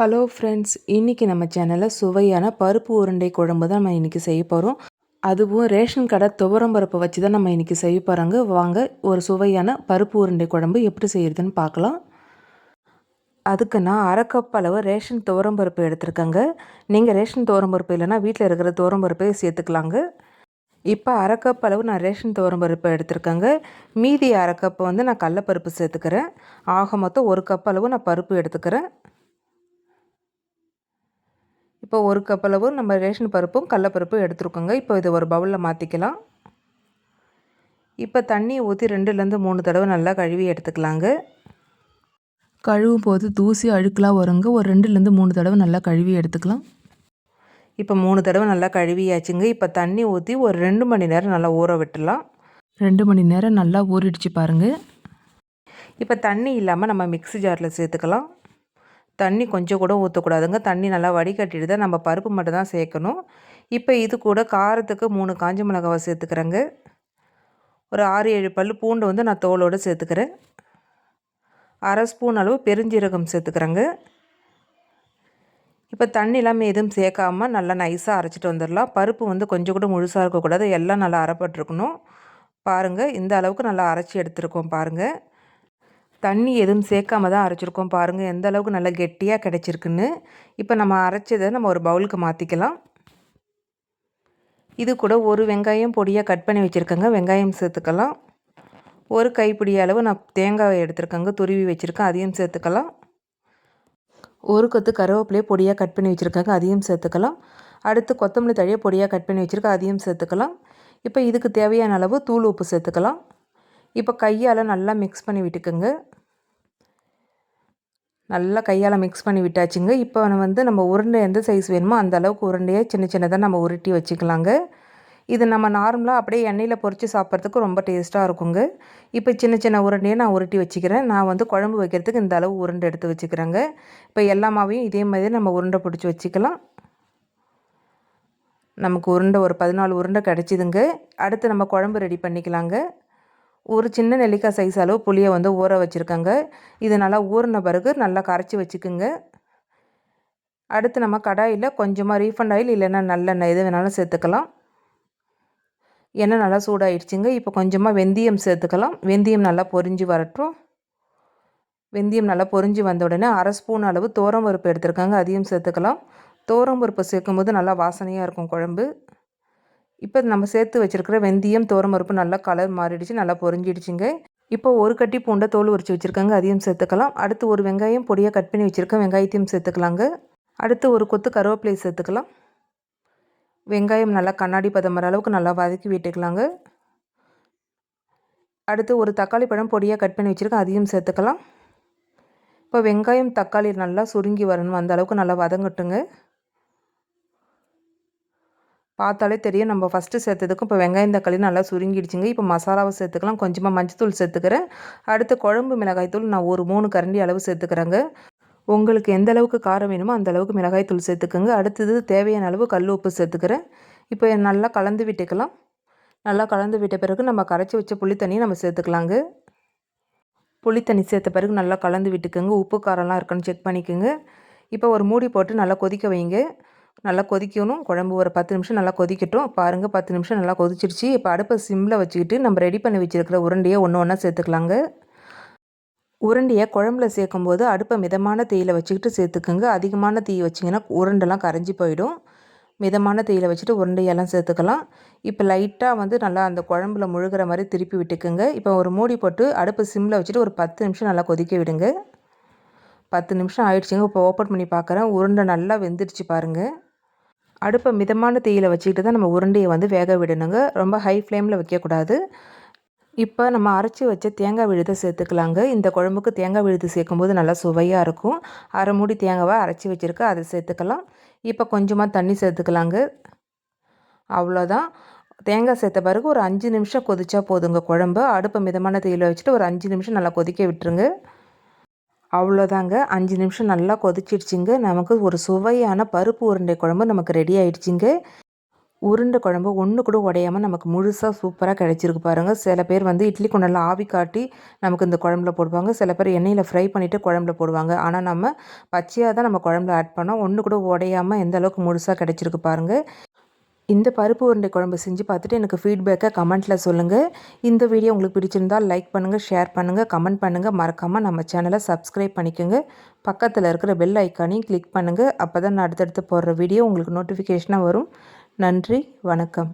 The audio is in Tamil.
ஹலோ ஃப்ரெண்ட்ஸ் இன்றைக்கி நம்ம சேனலில் சுவையான பருப்பு உருண்டை குழம்பு தான் நம்ம இன்றைக்கி செய்ய போகிறோம் அதுவும் ரேஷன் கடை துவரம் பருப்பு வச்சு தான் நம்ம இன்றைக்கி செய்ய போகிறாங்க வாங்க ஒரு சுவையான பருப்பு உருண்டை குழம்பு எப்படி செய்கிறதுன்னு பார்க்கலாம். அதுக்கு நான் அரைக்கப் அளவு ரேஷன் துவரம் பருப்பு எடுத்திருக்கேங்க. நீங்கள் ரேஷன் துவரம் பருப்பு இல்லைன்னா வீட்டில் இருக்கிற துவரம் பருப்பை சேர்த்துக்கலாங்க. இப்போ அரைக்கப் அளவு நான் ரேஷன் துவரம் பருப்பு எடுத்திருக்கேங்க. மீதி அரைக்கப்பை வந்து நான் கடலப்பருப்பு சேர்த்துக்கிறேன். ஆக மொத்தம் ஒரு கப் அளவு நான் பருப்பு எடுத்துக்கிறேன். இப்போ ஒரு கப் அளவு நம்ம ரேஷன் பருப்பும் கடலப்பருப்பும் எடுத்துருக்கோங்க. இப்போ இதை ஒரு பவுலில் மாற்றிக்கலாம் இப்போ தண்ணி ஊற்றி ரெண்டுலேருந்து மூணு தடவை நல்லா கழுவி எடுத்துக்கலாங்க. கழுவும் போது தூசி அழுக்கெலாம் வருங்க. ஒரு ரெண்டுலேருந்து மூணு தடவை நல்லா கழுவி எடுத்துக்கலாம். இப்போ மூணு தடவை நல்லா கழுவியாச்சுங்க. இப்போ தண்ணி ஊற்றி ஒரு ரெண்டு மணி நேரம் நல்லா ஊற விட்டுடலாம் ரெண்டு மணி நேரம் நல்லா ஊறிடுச்சு பாருங்கள் இப்போ தண்ணி இல்லாமல் நம்ம மிக்ஸி ஜாரில் சேர்த்துக்கலாம். தண்ணி கொஞ்சம் கூட ஊற்றக்கூடாதுங்க தண்ணி நல்லா வடிகட்டிட்டு தான் நம்ம பருப்பு மட்டும் தான் சேர்க்கணும். இப்போ இது கூட காரத்துக்கு மூணு காஞ்ச மிளகாவை சேர்த்துக்கிறேங்க. ஒரு ஆறு ஏழு பல் பூண்டு வந்து நான் தோலோடு சேர்த்துக்கிறேன். அரை ஸ்பூன் அளவு பெருஞ்சீரகம் சேர்த்துக்கிறேங்க. இப்போ தண்ணி இல்லாமல் எதுவும் சேர்க்காமல் நல்லா நைஸாக அரைச்சிட்டு வந்துடலாம். பருப்பு வந்து கொஞ்சம் கூட முழுசாக இருக்கக்கூடாது. எல்லாம் நல்லா அரைப்பட்டுருக்கணும். பாருங்கள் இந்த அளவுக்கு நல்லா அரைச்சி எடுத்துருக்கோம் பாருங்கள் தண்ணி எதுவும் சேர்க்காம தான் அரைச்சிருக்கோம் பாருங்கள் எந்த அளவுக்கு நல்லா கெட்டியாக கிடச்சிருக்குன்னு. இப்போ நம்ம அரைச்சதை நம்ம ஒரு பவுலுக்கு மாற்றிக்கலாம் இது கூட ஒரு வெங்காயம் பொடியாக கட் பண்ணி வச்சுருக்கேங்க. வெங்காயம் சேர்த்துக்கலாம். ஒரு கைப்பிடி அளவு நான் தேங்காய் எடுத்துருக்கேங்க. துருவி வச்சுருக்கேன். அதையும் சேர்த்துக்கலாம். ஒரு கொத்து கருவேப்பிலையை பொடியாக கட் பண்ணி வச்சுருக்காங்க. அதையும் சேர்த்துக்கலாம். அடுத்து கொத்தமல்லி தழையை பொடியாக கட் பண்ணி வச்சுருக்கேன். அதையும் சேர்த்துக்கலாம். இப்போ இதுக்கு தேவையான அளவு தூள் உப்பு சேர்த்துக்கலாம். இப்போ கையால் நல்லா மிக்ஸ் பண்ணி விட்டுக்குங்க. நல்லா கையால் மிக்ஸ் பண்ணி விட்டாச்சுங்க. இப்போ வந்து நம்ம உருண்டை எந்த சைஸ் வேணுமோ அந்த அளவுக்கு உருண்டையை சின்ன சின்னதாக நம்ம உருட்டி வச்சுக்கலாங்க. இது நம்ம நார்மலாக அப்படியே எண்ணெயில் பொறிச்சு சாப்பிட்றதுக்கு ரொம்ப டேஸ்ட்டாக இருக்குங்க. இப்போ சின்ன சின்ன உருண்டையை நான் உருட்டி வச்சுக்கிறேன். நான் வந்து குழம்பு வைக்கிறதுக்கு இந்த அளவு உருண்டை எடுத்து வச்சுக்கிறேங்க. இப்போ எல்லா மாவையும் இதே மாதிரி நம்ம உருண்டை பிடிச்சி வச்சுக்கலாம். நமக்கு உருண்டை ஒரு பதினாலு உருண்டை கிடச்சிதுங்க. அடுத்து நம்ம குழம்பு ரெடி பண்ணிக்கலாங்க. ஒரு சின்ன நெல்லிக்காய் சைஸ் அளவு புளியை வந்து ஊற வச்சுருக்கேங்க. இது நல்லா ஊறின பிறகு நல்லா கரைச்சி வச்சுக்குங்க. அடுத்து நம்ம கடாயில் கொஞ்சமாக ரீஃபண்ட் ஆயில் இல்லைன்னா நல்லெண்ணெய் எது வேணாலும் சேர்த்துக்கலாம். எண்ணெய் நல்லா சூடாயிடுச்சுங்க. இப்போ கொஞ்சமாக வெந்தயம் சேர்த்துக்கலாம். வெந்தயம் நல்லா பொரிஞ்சு வரட்டும். வெந்தயம் நல்லா பொரிஞ்சு வந்த உடனே அரை ஸ்பூன் அளவு தோரம் பருப்பு எடுத்துருக்காங்க. அதையும் சேர்த்துக்கலாம். தோரம் பருப்பு சேர்க்கும்போது நல்லா வாசனையாக இருக்கும் குழம்பு. இப்போ நம்ம சேர்த்து வச்சுருக்கிற வெந்தயம் தோரம்பருப்பு நல்லா கலர் மாறிடுச்சு நல்லா பொறிஞ்சிடுச்சுங்க இப்போ ஒரு கட்டி பூண்டை தோல் உரிச்சு வச்சுருக்காங்க அதையும் சேர்த்துக்கலாம். அடுத்து ஒரு வெங்காயம் பொடியாக கட் பண்ணி வச்சுருக்கேன் வெங்காயத்தையும் சேர்த்துக்கலாங்க. அடுத்து ஒரு கொத்து கருவேப்பிலை சேர்த்துக்கலாம். வெங்காயம் நல்லா கண்ணாடி பதம் வர அளவுக்கு நல்லா வதக்கி விட்டுக்கலாங்க. அடுத்து ஒரு தக்காளி பழம் பொடியாக கட் பண்ணி வச்சுருக்கேன் அதையும் சேர்த்துக்கலாம். இப்போ வெங்காயம் தக்காளி நல்லா சுருங்கி வரணும் அந்த அளவுக்கு நல்லா வதங்கட்டுங்க. பார்த்தாலே தெரியும். நம்ம ஃபஸ்ட்டு சேர்த்ததுக்கும் இப்போ வெங்காயம் தக்காளி நல்லா சுருங்கிடுச்சுங்க. இப்போ மசாலாவை சேர்த்துக்கலாம். கொஞ்சமாக மஞ்சத்தூள் சேர்த்துக்கிறேன். அடுத்து குழம்பு மிளகாய்த்தூள் நான் ஒரு மூணு கரண்டி அளவு சேர்த்துக்கிறேங்க. உங்களுக்கு எந்த அளவுக்கு காரம் வேணுமோ அந்த அளவுக்கு மிளகாய்த்தூள் சேர்த்துக்கோங்க. அடுத்தது தேவையான அளவு கல் உப்பு சேர்த்துக்கிறேன். இப்போ நல்லா கலந்து விட்டுக்கலாம். நல்லா கலந்து விட்ட பிறகு நம்ம கரைச்சி வச்ச புளித்தண்ணியை நம்ம சேர்த்துக்கலாங்க. புளித்தண்ணி சேர்த்த பிறகு நல்லா கலந்து விட்டுக்கோங்க. உப்பு காரம்லாம் இருக்குன்னு செக் பண்ணிக்கோங்க. இப்போ ஒரு மூடி போட்டு நல்லா கொதிக்க வைங்க. நல்லா கொதிக்கணும். குழம்பு ஒரு பத்து நிமிஷம் நல்லா கொதிக்கட்டும். பாருங்கள் பத்து நிமிஷம் நல்லா கொதிச்சிருச்சு. இப்போ அடுப்பை சிம்மில் வச்சுக்கிட்டு நம்ம ரெடி பண்ணி வச்சுருக்கிற உருண்டையை ஒன்று ஒன்றா சேர்த்துக்கலாங்க. உருண்டையை குழம்புல சேர்க்கும்போது அடுப்பை மிதமான தீயில் வச்சுக்கிட்டு சேர்த்துக்குங்க. அதிகமான தீ வச்சிங்கன்னா உருண்டெல்லாம் கரைஞ்சி போயிடும். மிதமான தீயில் வச்சுட்டு உருண்டையெல்லாம் சேர்த்துக்கலாம். இப்போ லைட்டாக வந்து நல்லா அந்த குழம்புல முழுகிற மாதிரி திருப்பி விட்டுக்குங்க. இப்போ ஒரு மூடி போட்டு அடுப்பு சிம்மில் வச்சுட்டு ஒரு பத்து நிமிஷம் நல்லா கொதிக்க விடுங்க. பத்து நிமிஷம் ஆயிடுச்சுங்க. இப்போ ஓப்பன் பண்ணி பார்க்குறேன் உருண்டை நல்லா வெந்துடுச்சு பாருங்கள் அடுப்பை மிதமான தீயில் வச்சுக்கிட்டு தான் நம்ம உருண்டையை வந்து வேக விடணுங்க. ரொம்ப ஹை ஃப்ளேமில் வைக்கக்கூடாது. இப்போ நம்ம அரைச்சி வச்ச தேங்காய் விழுதை சேர்த்துக்கலாங்க. இந்த குழம்புக்கு தேங்காய் விழுது சேர்க்கும்போது நல்லா சுவையாக இருக்கும். அரை மூடி தேங்காவை அரைச்சி வச்சுருக்க அதை சேர்த்துக்கலாம். இப்போ கொஞ்சமாக தண்ணி சேர்த்துக்கலாங்க. அவ்வளோதான். தேங்காய் சேர்த்த பிறகு ஒரு அஞ்சு நிமிஷம் கொதிச்சா போதுங்க குழம்பு. அடுப்பை மிதமான தீயில் வச்சுட்டு ஒரு அஞ்சு நிமிஷம் நல்லா கொதிக்க விட்டுருங்க. அவ்வளோதாங்க. அஞ்சு நிமிஷம் நல்லா கொதிச்சிடுச்சிங்க நமக்கு ஒரு சுவையான பருப்பு உருண்டை குழம்பு நமக்கு ரெடி ஆகிடுச்சிங்க உருண்டை குழம்பு ஒன்று கூட உடையாமல் நமக்கு முழுசாக சூப்பராக கிடச்சிருக்கு பாருங்கள் சில பேர் வந்து இட்லி குண்டலில் ஆவி காட்டி நமக்கு இந்த குழம்புல போடுவாங்க. சில பேர் எண்ணெயில் ஃப்ரை பண்ணிவிட்டு குழம்புல போடுவாங்க. ஆனால் நம்ம பச்சையாக தான் நம்ம குழம்புல ஆட் பண்ணோம். ஒன்று கூட உடையாமல் எந்த அளவுக்கு முழுசாக கிடச்சிருக்கு பாருங்கள் இந்த பருப்பு உருண்டை குழம்பு செஞ்சு பார்த்துட்டு எனக்கு ஃபீட்பேக்கை கமெண்ட்டில் சொல்லுங்கள் இந்த வீடியோ உங்களுக்கு பிடிச்சிருந்தால் லைக் பண்ணுங்கள் ஷேர் பண்ணுங்கள் கமெண்ட் பண்ணுங்கள் மறக்காமல் நம்ம சேனலை சப்ஸ்கிரைப் பண்ணிக்கோங்க. பக்கத்தில் இருக்கிற பெல் ஐக்கானையும் கிளிக் பண்ணுங்கள் அப்போ தான் நான் அடுத்தடுத்து போடுற வீடியோ உங்களுக்கு நோட்டிஃபிகேஷனாக வரும். நன்றி வணக்கம்.